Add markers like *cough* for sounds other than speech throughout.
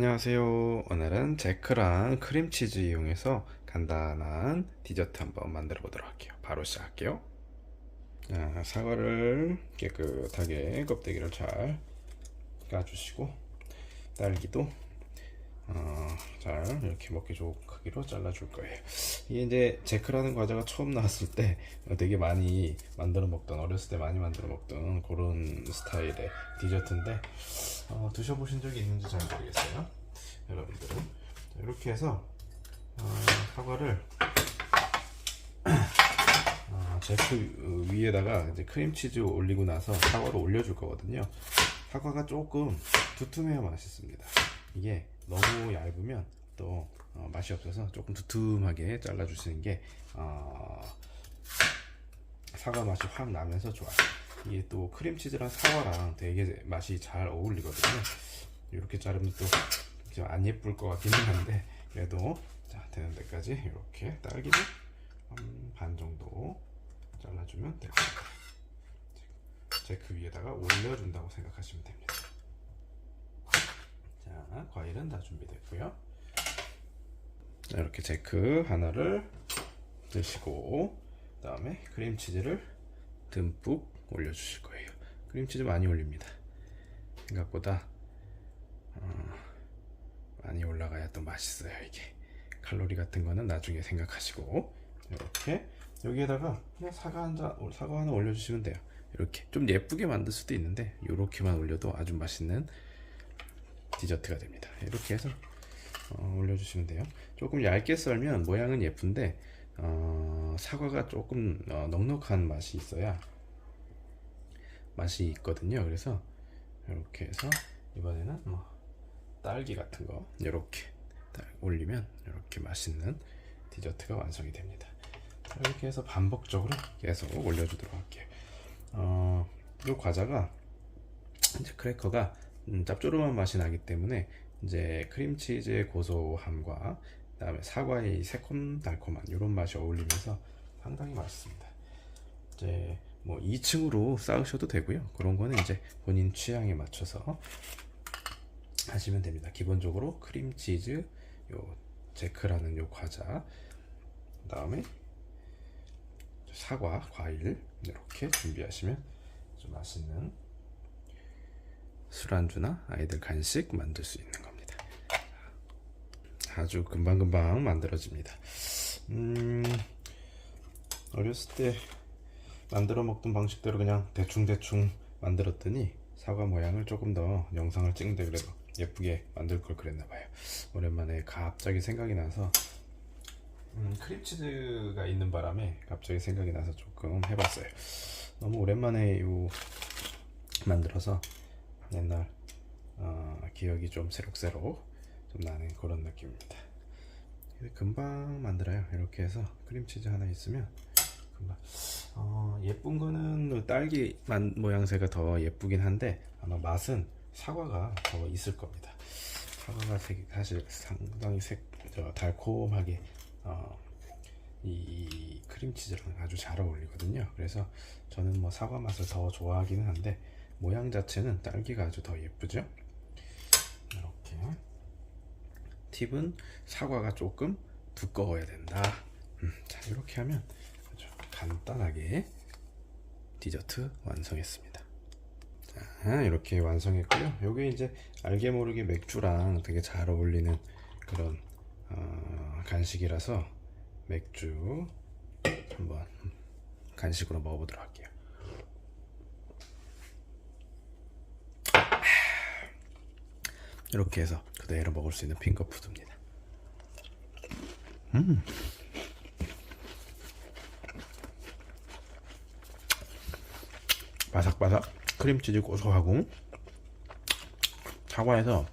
안녕하세요. 오늘은 제크랑 크림치즈 이용해서 간단한 디저트 한번 만들어 보도록 할게요. 바로 시작할게요. 자, 사과를 깨끗하게 껍데기를 잘 까주시고 딸기도 어, 잘 이렇게 먹기 좋은 크기로 잘라줄 거예요. 이게 이제 제크라는 과자가 처음 나왔을 때 되게 많이 만들어 먹던 어렸을 때 많이 만들어 먹던 그런 스타일의 디저트인데 어, 드셔보신 적이 있는지 잘 모르겠어요. 여러분들은 자, 이렇게 해서 어, 사과를 *clears throat* 어, 제크 위에다가 이제 크림치즈 올리고 나서 사과를 올려줄 거거든요. 사과가 조금 두툼해야 맛있습니다. 이게 너무 얇으면 또 어, 맛이 없어서 조금 두툼하게 잘라주시는 게 어, 사과 맛이 확 나면서 좋아요. 이게 또 크림치즈랑 사과랑 되게 맛이 잘 어울리거든요. 이렇게 자르면 또 안 예쁠 것 같기는 한데 그래도 자 되는 데까지 이렇게 딸기를 한반 정도 잘라주면 될 겁니다. 제그 위에다가 올려준다고 생각하시면 됩니다. 자, 과일은 다 준비됐고요. 자, 이렇게 제크 하나를 드시고 그 다음에 크림치즈를 듬뿍 올려주실 거예요. 크림치즈 많이 올립니다. 생각보다 어, 많이 올라가야 또 맛있어요. 이게 칼로리 같은 거는 나중에 생각하시고 이렇게 여기에다가 그냥 사과 한 잔, 사과 하나 올려주시면 돼요. 이렇게 좀 예쁘게 만들 수도 있는데 이렇게만 올려도 아주 맛있는 디저트가 됩니다. 이렇게 해서 어, 올려주시면 돼요. 조금 얇게 썰면 모양은 예쁜데 어, 사과가 조금 어, 넉넉한 맛이 있어야 맛이 있거든요. 그래서 이렇게 해서 이번에는 뭐 딸기 같은 거 이렇게 딱 올리면 이렇게 맛있는 디저트가 완성이 됩니다. 자, 이렇게 해서 반복적으로 계속 올려주도록 할게요. 어, 이 과자가 이제 크래커가 음, 짭조름한 맛이 나기 때문에 이제 크림치즈의 고소함과 그다음에 사과의 새콤달콤한 이런 맛이 어울리면서 상당히 맛있습니다. 이제 뭐 2층으로 쌓으셔도 되고요. 그런 거는 이제 본인 취향에 맞춰서 하시면 됩니다. 기본적으로 크림치즈 요 제크라는 요 과자 그 다음에 사과 과일 이렇게 준비하시면 좀 맛있는 술안주나 아이들 간식 만들 수 있는 겁니다. 아주 금방금방 만들어집니다. 음, 어렸을 때 만들어 먹던 방식대로 그냥 대충대충 만들었더니 사과 모양을 조금 더 영상을 찍는데 그래도 예쁘게 만들 걸 그랬나 봐요. 오랜만에 갑자기 생각이 나서 음, 크림치즈가 있는 바람에 갑자기 생각이 나서 조금 해봤어요. 너무 오랜만에 요 만들어서 옛날 어, 기억이 좀 새록새록 좀 나는 그런 느낌입니다. 금방 만들어요. 이렇게 해서 크림치즈 하나 있으면 금방. 어, 예쁜 거는 딸기 만, 모양새가 더 예쁘긴 한데 아마 맛은 사과가 더 있을 겁니다. 사과가 색- 사실 상당히 색, 저, 달콤하게 어, 이 크림치즈랑 아주 잘 어울리거든요. 그래서 저는 뭐 사과 맛을 더 좋아하기는 한데 모양 자체는 딸기가 아주 더 예쁘죠. 이렇게 팁은 사과가 조금 두꺼워야 된다. 음, 자 이렇게 하면 아주 간단하게 디저트 완성했습니다. 자 이렇게 완성했고요. 요게 이제 알게 모르게 맥주랑 되게 잘 어울리는 그런 어, 간식이라서 맥주 한번 간식으로 먹어보도록 할게요. 이렇게 해서 그대로 먹을 수 있는 핑거푸드입니다. 음. 바삭바삭 크림치즈 고소하고 사과에서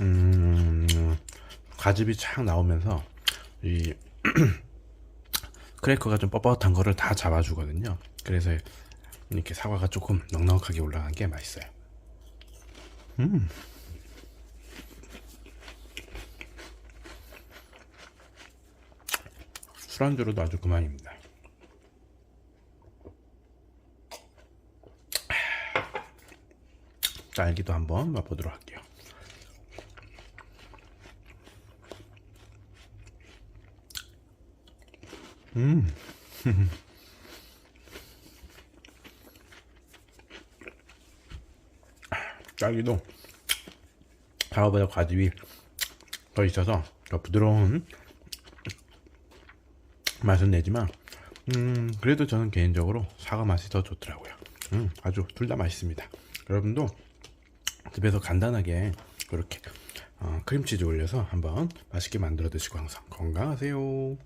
음, 가즙이 착 나오면서 이 *clears throat* 크래커가 좀 뻣뻣한 거를 다 잡아주거든요. 그래서 이렇게 사과가 조금 넉넉하게 올라간 게 맛있어요. 음. 술안주로도 아주 그만입니다. 딸기도 한번 맛보도록 할게요. 음. *laughs* 딸기도 사과보다 과즙이 더 있어서 더 부드러운 맛은 내지만 음 그래도 저는 개인적으로 사과 맛이 더 좋더라고요. 음 아주 둘 다 맛있습니다. 여러분도 집에서 간단하게 그렇게 어, 크림치즈 올려서 한번 맛있게 만들어 드시고 항상 건강하세요.